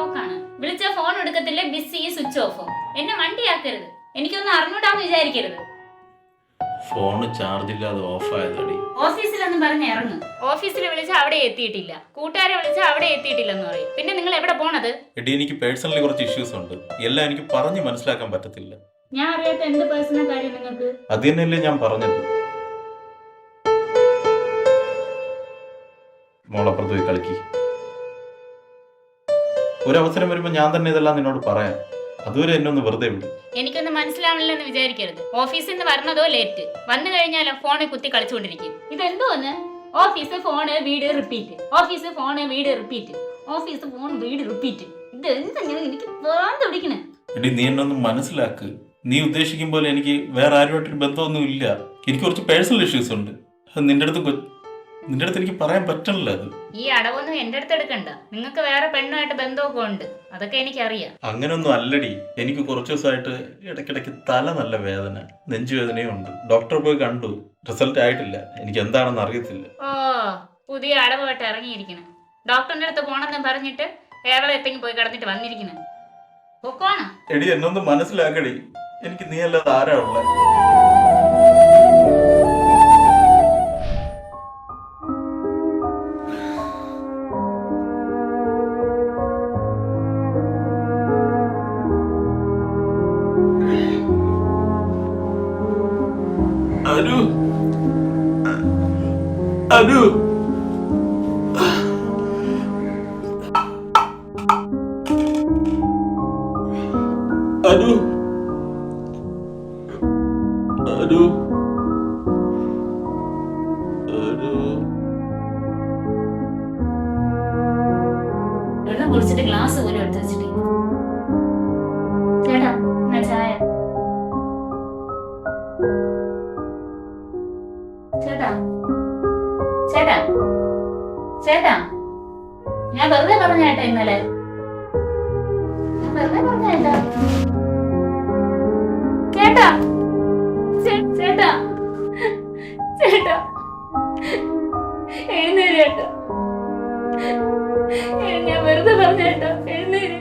പോക്കാണ്. വിളിച്ച ഫോൺ എടുക്കത്തില്ല? ബിസി സ്വിച്ച് ഓഫും എന്നെ വണ്ടിയാക്കരുത് എനിക്കൊന്നും അറിഞ്ഞൂടാന്ന് വിചാരിക്കരുത്. ഫോണ് ചാർജ് ഇല്ലാതെ ഓഫ് ആയതടി. ഓഫീസിലൊന്നും പറഞ്ഞ് ഇറങ്ങും. ഓഫീസിൽ വിളിച്ച അവിടെ എത്തിയിട്ടില്ല. കൂട്ടുകാരെ വിളിച്ച അവിടെ എത്തിയിട്ടില്ലെന്ന് പറയും. പിന്നെ നിങ്ങൾ എവിടെ പോണത്? എടി എനിക്ക് പേഴ്സണലി കുറച്ച് ഇഷ്യൂസ് ഉണ്ട്. എല്ലാം എനിക്ക് പറഞ്ഞു മനസ്സിലാക്കാൻ പറ്റത്തില്ല. ഞാൻ അറിയാത്ത എന്ത് പേഴ്സണൽ കാര്യം നിങ്ങൾക്ക്? അത് തന്നെയല്ലേ ഞാൻ പറഞ്ഞത്. മോളപ്പുറത്ത് പോയി കളിക്കി. ഒരവസരം വരുമ്പോൾ ഞാൻ തന്നെ ഇതെല്ലാം നിന്നോട് പറയാം. അതുവരെ എന്നെ ഒന്ന് വെറുതെ വിടും. എനിക്കൊന്നും മനസ്സിലാവണില്ലെന്ന് വിചാരിക്കരുത്. ഓഫീസിൽ നിന്ന് വരണതോ ലേറ്റ്. വന്നു കഴിഞ്ഞാലോ ഫോണിൽ കുത്തി കളിച്ചുകൊണ്ടിരിക്കും. ഇതെന്തോന്ന്? ഓഫീസ് ഫോണ് വീട് റിപ്പീറ്റ്. ഓഫീസ് ഫോണ് വീട് റിപ്പീറ്റ്. ഓഫീസ് ഫോൺ വീട് റിപ്പീറ്റ്. ഇത് എന്തെങ്കിലും എനിക്ക് വേണ്ട പിടിക്കണേ. എടി നീ എന്നെ ഒന്ന് മനസ്സിലാക്ക്. നീ ഉദ്ദേശിക്കും പോലെ എനിക്ക് വേറെ ആരുമായിട്ടൊരു ബന്ധമൊന്നും ഇല്ല എനിക്ക് കുറച്ച് പേഴ്സണൽ ഇഷ്യൂസ് ഉണ്ട്. അത് നിന്റെ അടുത്ത് കൊ- നിന്റെ അടുത്ത് എനിക്ക് പറയാൻ പറ്റണില്ല അത്. ഈ അടവൊന്നും എന്റെ അടുത്ത് എടുക്കണ്ട. നിങ്ങൾക്ക് വേറെ പെണ്ണുമായിട്ട് ബന്ധമൊക്കെ ഉണ്ട്. അതൊക്കെ എനിക്കറിയാം. അങ്ങനൊന്നും അല്ലടി. എനിക്ക് കുറച്ചു ദിവസമായിട്ട് ഇടയ്ക്കിടയ്ക്ക് തല നല്ല വേദന നെഞ്ചുവേദനയും ഉണ്ട്. ഡോക്ടർ പോയി കണ്ടു. റിസൾട്ട് ആയിട്ടില്ല. എനിക്ക് എന്താണെന്ന് അറിയത്തില്ല. ഓ പുതിയ അടവായിട്ട് ഇറങ്ങിയിരിക്കണം. ഡോക്ടറിന്റെ അടുത്ത് പോണെന്ന് പറഞ്ഞിട്ട് കേരളം എത്തെങ്കിലും പോയി കിടന്നിട്ട് വന്നിരിക്കണം. പൊക്കോണോ? എടി എന്നൊന്നും മനസ്സിലാക്കടി. എനിക്ക് നീ അല്ലാതെ ആരാ ഉള്ളത് അനു. അനു. അനു. അനു. കുടിച്ചിട്ട് ഗ്ലാസ് പോലും എടുത്ത് വെച്ചിട്ട് ചേട്ടാ ചേട്ടാ ഞാൻ വെറുതെ പറഞ്ഞ ചേട്ടാ ഇന്നലെ. വെറുതെ പറഞ്ഞ ചേട്ടാ ചേട്ടാ ചേട്ടാ ചേട്ടാ എഴുന്നേര് ചേട്ടാ ഞാൻ വെറുതെ പറഞ്ഞ ചേട്ടാ എഴുന്നേര്.